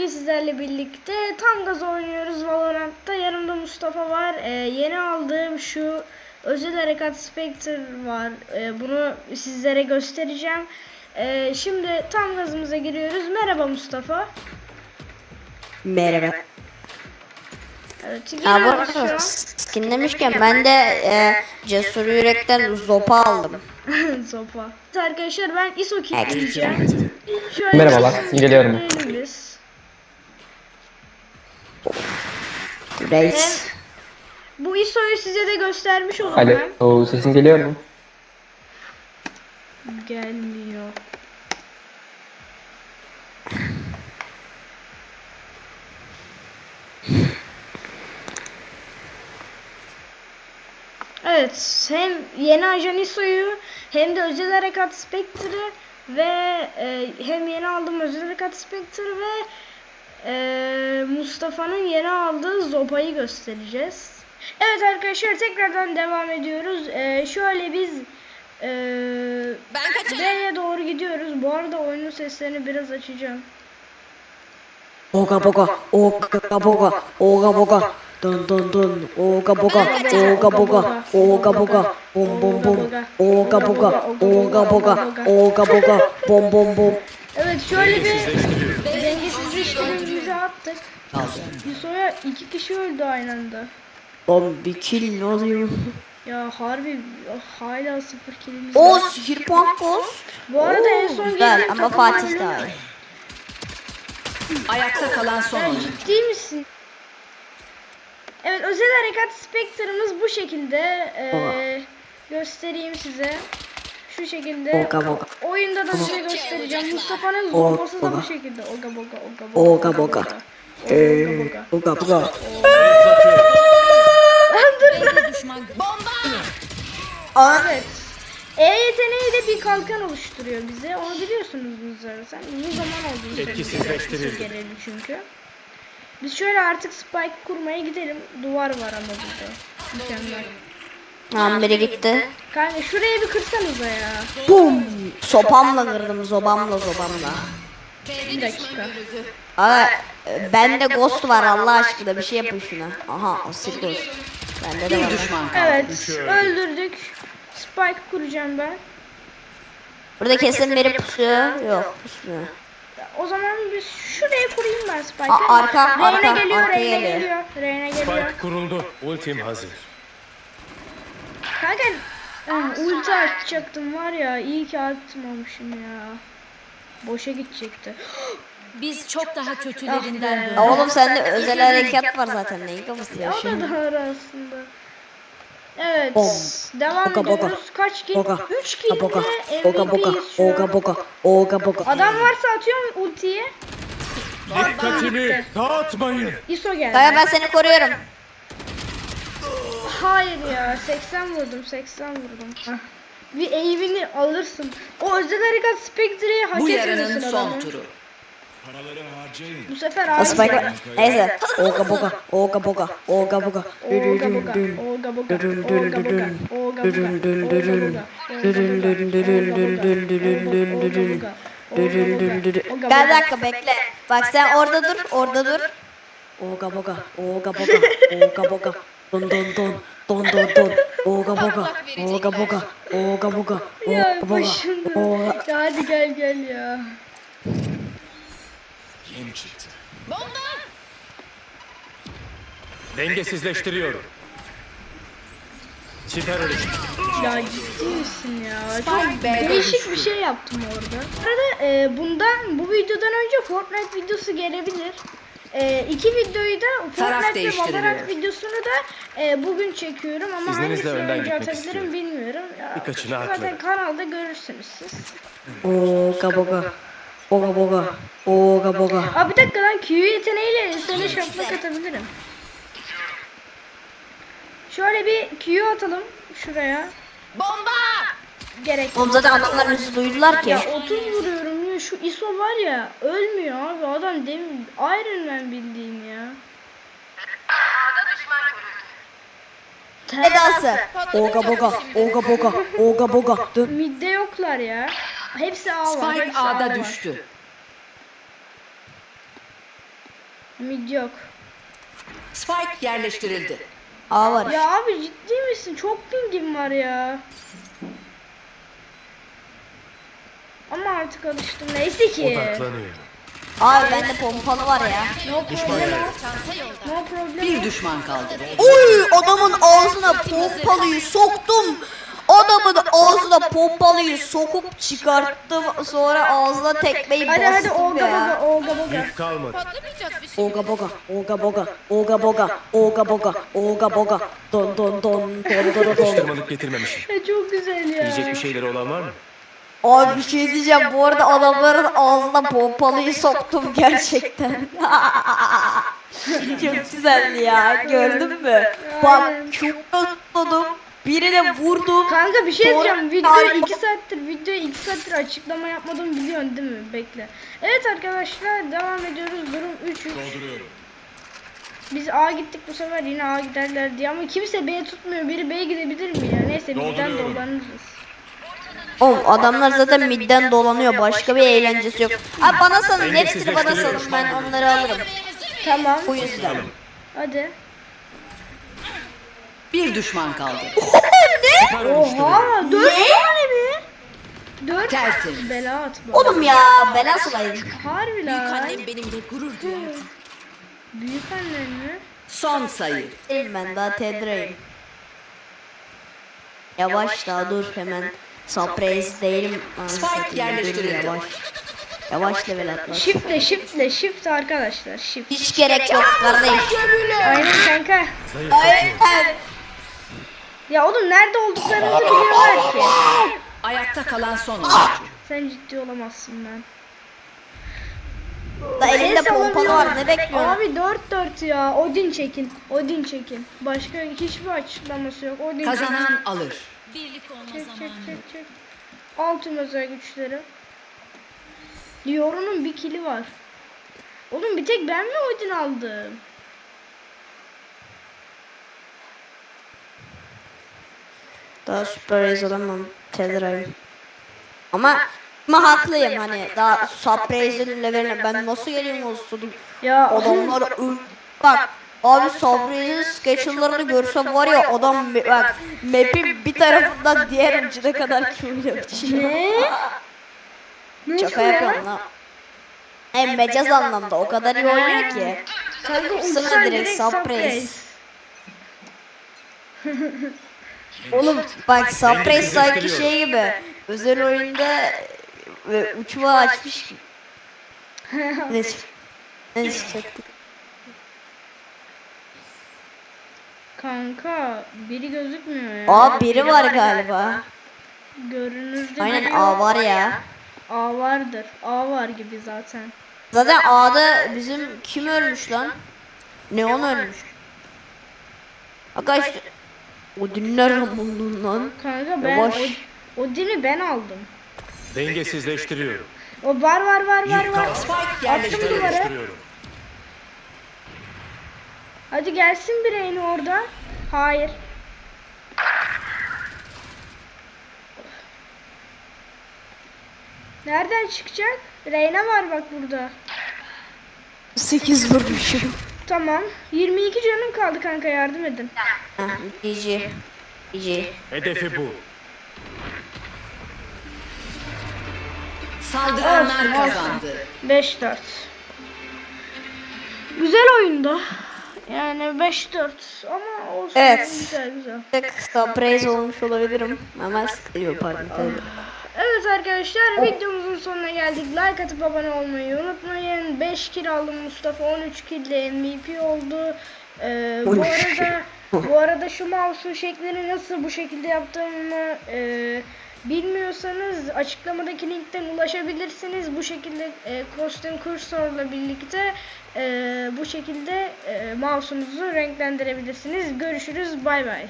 bugün sizlerle birlikte tam gaz oynuyoruz Valorant'ta. Yanımda Mustafa var. Ee, yeni aldığım şu özel harekat Spectre var. Ee, bunu sizlere göstereceğim. Ee, şimdi tam gazımıza giriyoruz. Merhaba Mustafa. Merhaba. Evet, an. skin demişken ben de e, Cesur Yürek'ten zopa aldım. Evet Arkadaşlar ben ISO. Şöyle Merhabalar, geliyorum. kilitleyelim biz. Reis. Bu ISO'yu size de göstermiş olurum ben. Alo, sesin geliyor mu? Gelmiyor. Evet, hem yeni ajan ISO'yu hem de özel harekat Spectre'ı ve e, hem yeni aldığım özel harekat Spectre ve e, Mustafa'nın yeni aldığı Zopa'yı göstereceğiz. Evet arkadaşlar tekrardan devam ediyoruz. E, şöyle biz e, B'ye doğru gidiyoruz. Bu arada oyunun seslerini biraz açacağım. Oga boga, oga boga, oga boga. Dun dun dun, oga boga, oga boga, oga boga, bom bom bom, oga boga, oga boga, oga boga, bom bom bom. Evet şöyle bir dengesizleştirmemizi attık. Yuso'ya iki kişi öldü aynı anda. Bom bir kill alayım. Ya harbi hala sıfır kilimiz O var. sihir puan post. Bu arada en son Güzel ama Fatih daha iyi. Ayakta kalan son oyuncu. ciddi misin? Evet özel harekat Spectre'ımız bu şekilde. Ee, göstereyim size. Şu şekilde. Oga boga, Oyunda da size göstereceğim. Mustafa'nın Oga zorbası da bu şekilde. Oga boga oga boga. oga boga. Oga Eee, boga. oga boga. Evet. E yeteneği de bir kalkan oluşturuyor bize. Onu biliyorsunuz zaten. Uzun zaman oldu. Etkisizleştirildi. Çünkü. Biz şöyle artık spike kurmaya gidelim. Duvar var ama burada. Mükemmel. Tamam biri gitti. Kanka şuraya bir kırsanıza ya. Bum! Sopamla kırdım, zobamla zobamla. Bir dakika. Aa, e, bende ghost var Allah aşkına bir şey yapın şuna. Aha asil ghost. Bende de var. Düşman kaldı. Evet. Öldürdük. Spike kuracağım ben. Burada kesin biri pusuyor. Yok pusmuyor. O zaman biz şuraya kurayım ben Spike'ı. A- arka, Reyna arka, geliyor, arka Reyna geliyor. geliyor. Reyna geliyor. Spike kuruldu. Ultim hazır. Kanka ah, ulti atacaktım var ya iyi ki atmamışım ya. Boşa gidecekti. Biz çok daha Ah kötülerinden be. döndük. Oğlum sende özel harekat var zaten neyin kafası Ya ya o da şimdi. doğru aslında. Evet. Bom. Devam Boga, boga. ediyoruz. Kaç kill? Boga, 3 kill boga, ile boga boga, MVP'yiz şu an. oga boga, oga boga. Adam varsa atıyorum ultiyi. Dikkatimi dağıtmayın. ISO geldi. Kaya ben seni koruyorum. Hayır ya 80 vurdum 80 vurdum. Hah. Bir eğimini alırsın. O özel harekat Spectre'yi hak Bu etmesin yarının son adamı. turu. Bu sefer abi. Spike neyse. Oga boga, oga boga, oga boga. Oga boga, oga boga, oga boga, oga boga, oga boga, Gel bir dakika bekle. Bak sen orada dur, orada dur. Oga boga, oga boga, oga boga. Don don don, don don don. Oga boga, oga boga, oga boga, oga boga. Oga. Hadi gel gel ya. Dengesizleştiriyorum. Siper. Ya ciddi misin ya? Çok değişik bir şey yaptım orada. Bu arada e, bundan bu videodan önce Fortnite videosu gelebilir. E, iki videoyu da Taraf Fortnite ve değiştiriliyor. Valorant videosunu da e, bugün çekiyorum ama İzninizle hangisini önden önce gitmek atabilirim istiyorum. bilmiyorum. Ya, Birkaçını zaten kanalda görürsünüz siz. Oga boga, oga boga, oga boga. Aa bir dakika lan Q yeteneğiyle sana şaplak atabilirim. Şöyle bir Q atalım şuraya. Bomba! Gerek Oğlum zaten adamlar bizi duydular ki. Ya 30 vuruyorum ya şu ISO var ya ölmüyor abi adam demin Iron Man bildiğin ya. Edası. Oga boga, oga boga, oga boga. Dön. Midde yoklar ya. Hepsi A var. Spike Hepsi A'da var. düştü. Mid yok. Spike yerleştirildi. A var. Ya abi ciddi misin? Çok pingim var ya. Ama artık alıştım. Neyse ki. Odaklanıyor. Abi bende pompalı var ya. No problem. No problem. Bir düşman kaldı. Oy adamın ağzına pompalıyı soktum. Adamın ağzına pompalıyı sokup çıkarttım. Sonra ağzına tekmeyi Hadi hadi bastım Olga ya. Boga Olga Boga. Yük kalmadı. Patlamayacak bir şey. Oga boga, oga boga, oga boga, oga boga, oga boga, don don don, don don don. Atıştırmalık getirmemişim. Ya çok güzel ya. Yiyecek bir şeyleri olan var mı? Abi bir şey diyeceğim. Bu arada adamların ağzına pompalıyı soktum gerçekten. Çok güzeldi ya. Gördün mü? Bak çok tuttum. Birine vurdum. Kanka bir şey Sonra- diyeceğim. Videoyu Ay. 2 saattir, videoyu 2 saattir açıklama yapmadım biliyorsun değil mi? Bekle. Evet arkadaşlar devam ediyoruz. Durum 3 3. Biz A gittik bu sefer yine A giderler diye ama kimse B tutmuyor. Biri B gidebilir mi ya? Neyse bizden Dolduruyorum. dolanırız. Oğlum adamlar zaten midden dolanıyor. Başka bir eğlencesi yok. Abi bana salın. Hepsini bana salın. Ben onları alırım. Tamam. Bu yüzden. Hadi. Bir düşman kaldı. Oluşturuyor. Oha 4 tane mi? 4 Tertemiz. bela at bu. Oğlum ya bela sulayın. Harbi lan. Annem benimle gurur duyardı. Büyük annen mi? Son sayı. Değilim ben daha tedreyim. Yavaş daha dur hemen. Surprise değilim. Spike yerleştirildi. Yavaş. Yavaş level atma. Shiftle shiftle shift arkadaşlar shift. Hiç gerek yok kardeş. Aynen kanka. Zayıflatıyor. Ya oğlum nerede olduklarınızı biliyorlar ki. Ayakta kalan son oyuncu. Sen ciddi olamazsın ben. Da elinde pompalı var ne bekliyorsun? Abi 4 4 ya. Odin çekin. Odin çekin. Başka hiçbir açıklaması yok. Odin çekin. Kazanan alır. Birlik olma Çek çek zamanı. çek çek. Al tüm özel güçleri. Dior'un bir kili var. Oğlum bir tek ben mi Odin aldım? Daha surprise olamam tedreyim. Ama ama haklıyım hani daha surprise'in leveline ben nasıl geleyim olsun Ya adamlar ö- bak abi surprise'in sketch'larını görsem var ya adam bak map'in bir tarafından diğer ucuna kadar kill yapıyor. ne? Şaka yapıyorum lan. Hem mecaz anlamda o kadar iyi oynuyor ki. Uçsan direkt surprise. Oğlum bak surprise sanki şey gibi. Özel oyunda ve uçma açmış gibi. ne ne çıkacaktı? Kanka biri gözükmüyor ya. Aa biri var galiba. Görünürde Aynen A var ya. A vardır. A var gibi zaten. Zaten A'da bizim kim ölmüş lan? Neon ölmüş. Arkadaşlar o dinler buldun lan. Kanka ben Yavaş. o, Odin'i ben aldım. Dengesizleştiriyorum. O var var var var var. Attım duvara. Hadi gelsin bir Reyna orada. Hayır. Nereden çıkacak? Reyna var bak burada. 8 vurmuşum. Tamam. 22 canım kaldı kanka yardım edin. GG. GG. Hedefi bu. Saldıranlar kazandı. 5-4. Güzel oyunda. Yani 5-4 ama olsun. Evet. Güzel güzel. Tek surprise olmuş olabilirim. Ama yok pardon. Evet arkadaşlar videomuzun sonuna geldik. Like atıp abone olmayı unutmayın. 5 kill aldım Mustafa 13 kill ile MVP oldu. Ee, bu 13 arada bu arada şu mouse'un şeklini nasıl bu şekilde yaptığımı e, bilmiyorsanız açıklamadaki linkten ulaşabilirsiniz. Bu şekilde e, kostüm kursorla birlikte e, bu şekilde e, mouse'unuzu renklendirebilirsiniz. Görüşürüz. Bay bay.